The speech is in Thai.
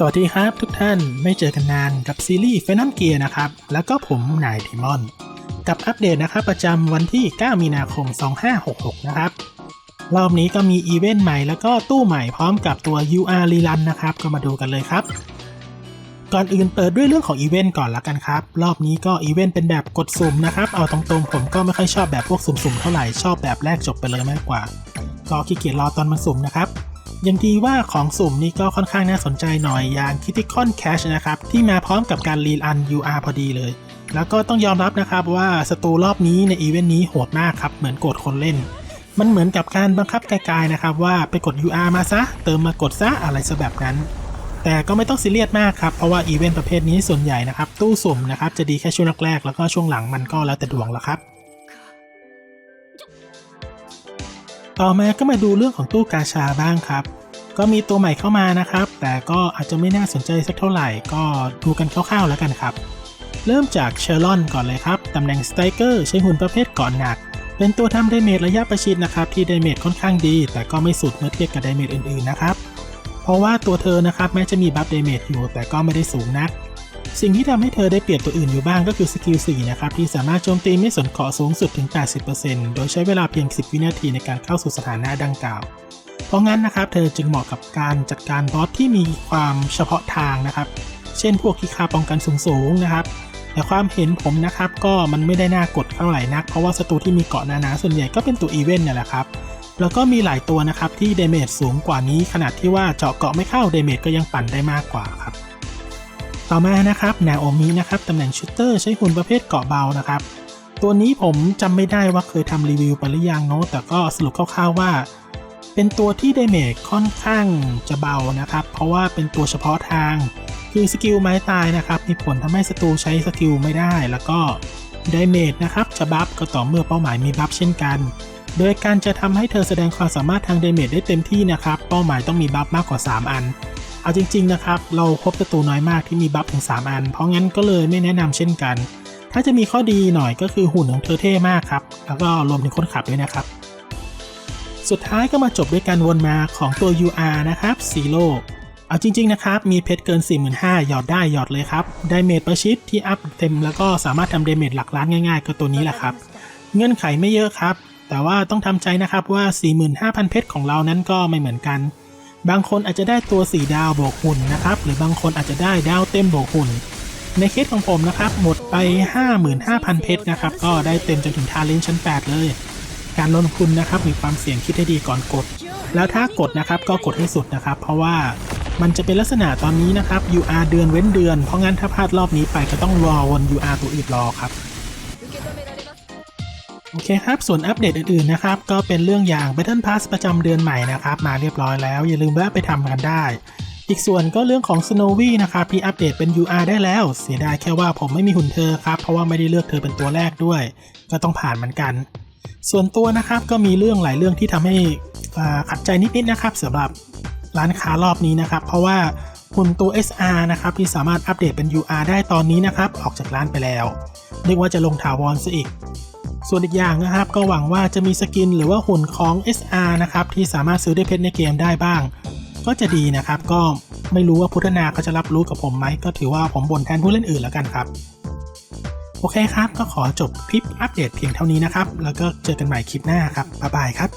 สวัสดีครับทุกท่านไม่เจอกันนานกับซีรีส์ Phantom Gear นะครับ แล้วก็ผมนายดิมอน กับอัปเดตนะครับประจำวันที่ 9 มีนาคม 2566 นะครับ รอบนี้ก็มีอีเวนต์ใหม่แล้วก็ตู้ใหม่พร้อมกับตัว UR รีลันนะครับ ก็มาดูกันเลยครับ ก่อนอื่นเปิดด้วยเรื่องของอีเวนต์ก่อนละกันครับ รอบนี้ก็อีเวนต์เป็นแบบกดสุ่มนะครับ เอาตรงๆผมก็ไม่ค่อยชอบแบบพวกสุ่มๆเท่าไหร่ชอบแบบแรกจบไปเลยมากกว่า ก็ขี้เกียจรอตอนมันสุ่มนะครับ ยังดีว่าของสุ่มนี่ก็ค่อนข้างน่าสนใจหน่อยอย่าง Critical Cash นะครับ ที่มาพร้อมกับการรีลัน UR พอดีเลย แล้วก็ต้องยอมรับนะครับว่าสตูรอบนี้ในอีเวนต์นี้โหดมากครับ เหมือนโกดคนเล่น มันเหมือนกับการบังคับกายๆนะครับ ว่าไปกด UR มาซะ เติมมากดซะอะไรซะแบบนั้น แต่ก็ไม่ต้องซีเรียสมากครับ เพราะว่าอีเวนต์ประเภทนี้ส่วนใหญ่นะครับตู้สุ่มนะครับจะดีแค่ช่วงแรกๆแล้วก็ช่วงหลังมันก็แล้วแต่ดวงละครับ ต่อมาก็มาดูเรื่องของตู้กาชาบ้างครับ ก็มีตัวใหม่เข้ามานะครับ แต่ก็อาจจะไม่น่าสนใจสักเท่าไหร่ก็ดูกันคร่าวๆแล้วกันครับ เริ่มจากเชอร์ลอนก่อนเลยครับตำแหน่งสไตรเกอร์ใช้หุ่นประเภทเกาะหนัก เป็นตัวทำไดเมจระยะประชิดนะครับ ที่ไดเมจค่อนข้างดี แต่ก็ไม่สุดเมื่อเทียบกับไดเมจอื่นๆนะครับ เพราะว่าตัวเธอนะครับแม้จะมีบัฟไดเมจอยู่แต่ก็ไม่ได้สูงนัก สิ่งที่ทำให้เธอได้เปรียบตัวอื่นอยู่บ้างก็คือสกิล 4 นะครับ ที่สามารถโจมตีไม่สนเกาะสูงสุดถึง 80%โดยใช้เวลาเพียง 10 วินาทีในการเข้าสู่สถานะดังกล่าว เพราะงั้นนะครับ เธอจึงเหมาะกับการจัดการบอสที่มีความเฉพาะทางนะครับ เช่นพวกที่ค่าป้องกันสูงๆนะครับแต่ความเห็นผมนะครับก็มันไม่ได้น่ากดเท่าไหร่นัก เพราะว่าศัตรูที่มีเกาะหนาๆส่วนใหญ่ก็เป็นตัวอีเวนต์นี่แหละครับแล้วก็มีหลายตัวนะครับที่เดเมจสูงกว่านี้ขนาดที่ว่าเจาะเกาะไม่เข้าเดเมจก็ยังปั่นได้มากกว่าครับ ต่อมานะครับนาโอมินะครับตำแหน่งชูตเตอร์ใช้หุ่นประเภทเกาะเบานะครับ ตัวนี้ผมจำไม่ได้ว่าเคยทำรีวิวไปหรือยังเนาะแต่ก็สรุปคร่าวๆว่า เป็นตัวที่ดเมจค่อนข้างจะเบานะครับ เพราะว่าเป็นตัวเฉพาะทาง คือสกิลไม้ตายนะครับมีผลทำให้ศัตรูใช้สกิลไม่ได้แล้วก็ดเมจนะครับจะบัฟก็ต่อเมื่อเป้าหมายมีบัฟเช่นกัน โดยการจะทำให้เธอแสดงความสามารถทางดเมจได้เต็มที่นะครับ เป้าหมายต้องมีบัฟมากกว่า 3 อัน เอาจริง ๆ นะครับ เราพบศัตรูน้อยมากที่มีบัฟถึง 3 อัน เพราะงั้นก็เลยไม่แนะนำเช่นกัน ถ้าจะมีข้อดีหน่อยก็คือหุ่นของเธอเท่มากครับ แล้วก็รวมถึงคนขับด้วยนะครับ สุดท้ายก็มาจบด้วยการวนมาของตัว UR นะครับซีโร่เอาจริง ๆ นะครับ มีเพชรเกิน 45,000หยอดได้หยอดเลยครับ ไดเมจประชิดที่อัพเต็มแล้วก็สามารถทำเดเมจหลักล้านง่ายๆ ก็ตัวนี้แหละครับ เงื่อนไขไม่เยอะครับ แต่ว่าต้องทำใจนะครับว่า 45,000 เพชรของเรานั้นก็ไม่เหมือนกัน บางคนอาจจะได้ตัว 4 ดาวบวกหุ่นนะครับ หรือบางคนอาจจะได้ดาวเต็มบวกหุ่น ในเคสของผมนะครับ หมดไป 55,000 เพชรนะครับ ก็ได้เต็มจนถึงทาเลนชั้น 8 เลย การลงทุนนะครับมีความเสี่ยงคิดให้ดีก่อนกด แล้วถ้ากดนะครับก็กดให้สุดนะครับ เพราะว่ามันจะเป็นลักษณะตอนนี้นะครับ UR เดือนเว้นเดือน เพราะงั้นถ้าพลาดรอบนี้ไปก็ต้องรอวน UR ตัวอื่นรอครับ โอเคครับ ส่วนอัปเดตอื่นๆนะครับ ก็เป็นเรื่องอย่าง Battle Pass ประจำเดือนใหม่นะครับ มาเรียบร้อยแล้ว อย่าลืมแวะไปทำกันได้ อีกส่วนก็เรื่องของ Snowy นะครับ ที่อัปเดตเป็น UR ได้แล้ว เสียดายแค่ว่าผมไม่มีหุ่นเธอครับ เพราะว่าไม่ได้เลือกเธอเป็นตัวแรกด้วย ก็ต้องผ่านเหมือนกัน ส่วนตัวนะครับก็มีเรื่องหลายเรื่องที่ทำให้ขัดใจนิดๆนะครับสำหรับร้านค้ารอบนี้นะครับ เพราะว่าหุ่นตัว SR นะครับที่สามารถอัปเดตเป็น UR ได้ตอนนี้นะครับ ออกจากร้านไปแล้วเรียกว่าจะลงถาวรซะอีก ส่วนอีกอย่างนะครับก็หวังว่าจะมีสกินหรือว่าหุ่นของ SR นะครับที่สามารถซื้อได้เพชรในเกมได้บ้าง ก็จะดีนะครับก็ไม่รู้ว่าพุทธนาเขาจะรับรู้กับผมไหมก็ถือว่าผมบ่นแทนผู้เล่นอื่นแล้วกันครับ โอเคครับก็ขอจบคลิปอัปเดตเพียงเท่านี้นะครับ แล้วก็เจอกันใหม่คลิปหน้าครับบ๊ายบายครับ